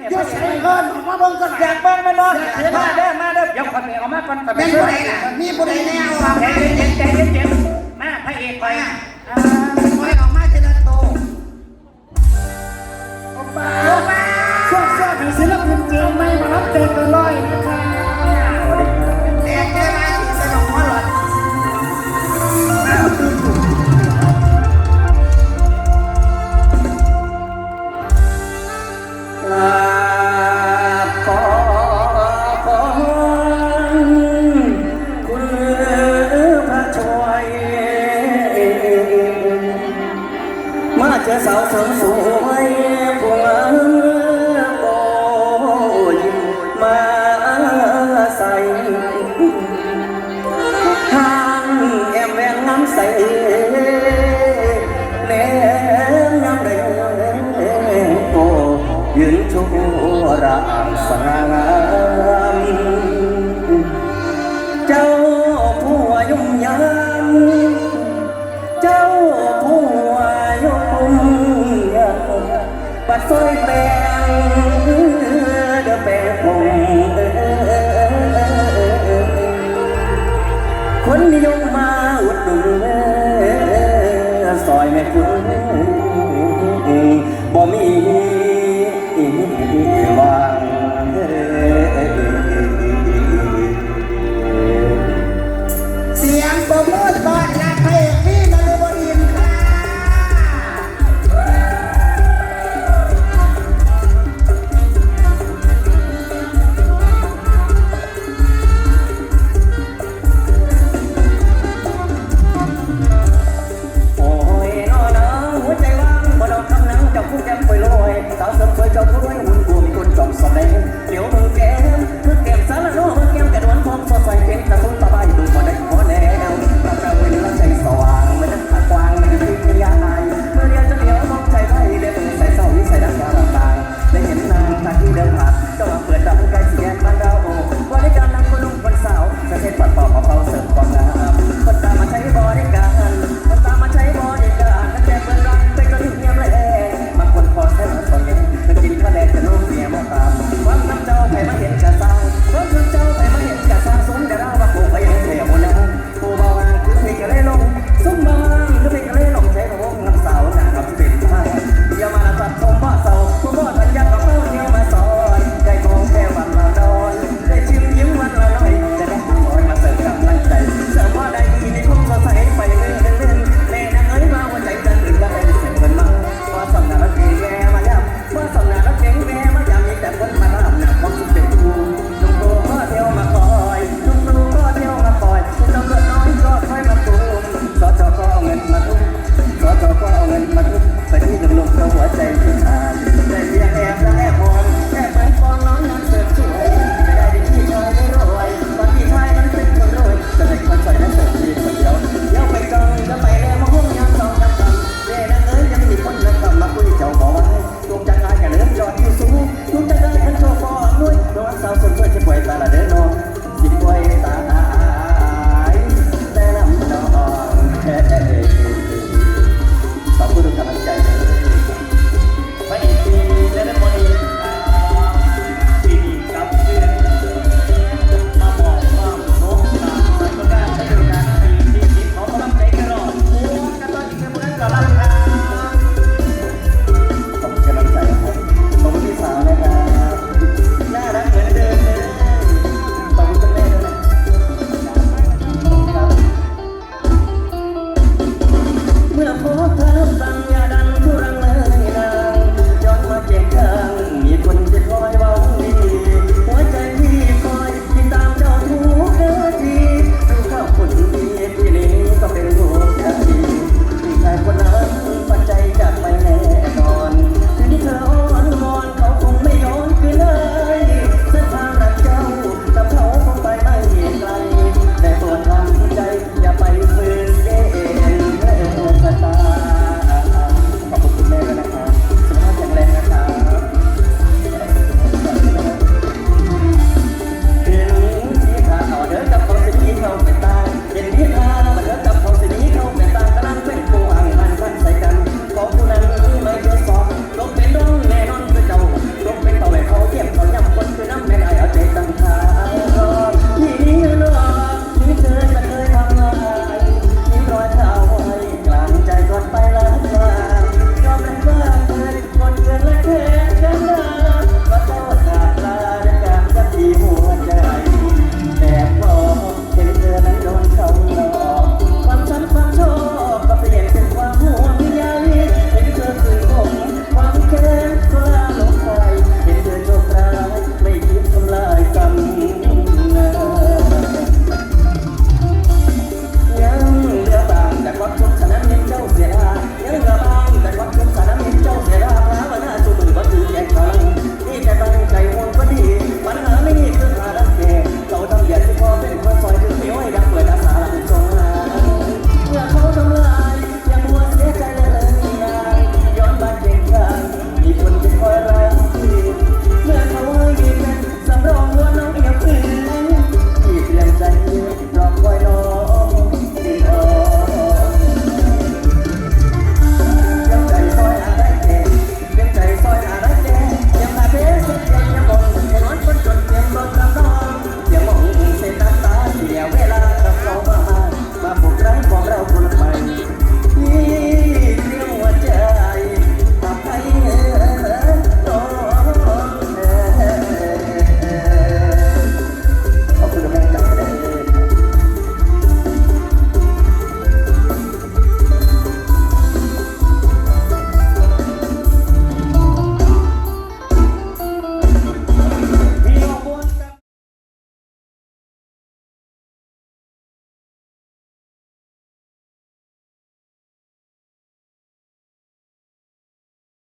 เนี่ยยศใส่เงินออกมาเบิ่งกันอยากเบิ่งมันบ่มาเด้อมาเด้อเดี๋ยวคนนี้เอามาก่อนเป็นผู้ใดล่ะมีผู้ใดแน่เอาใจเย็นใจเย็นใจเย็นมาพระเอกไปอ่าคอยออกมาเจริญโตมาช่วงช่วงให้ศิลปินเจียงไม่มารับเต็มกันร้อยนะคะ จอสาวสาวสวยพวงโบยิ้มมาใส่ทางแอมแวงน้ำใสแนมน้ำแดงโอ้ยืนชว์รางสง่างามเจ้าผู้ยุ่งยาม บัดซอยแปงเด้อแปงคงคนนิยมมาอุดหนุนซอยแม่คุณ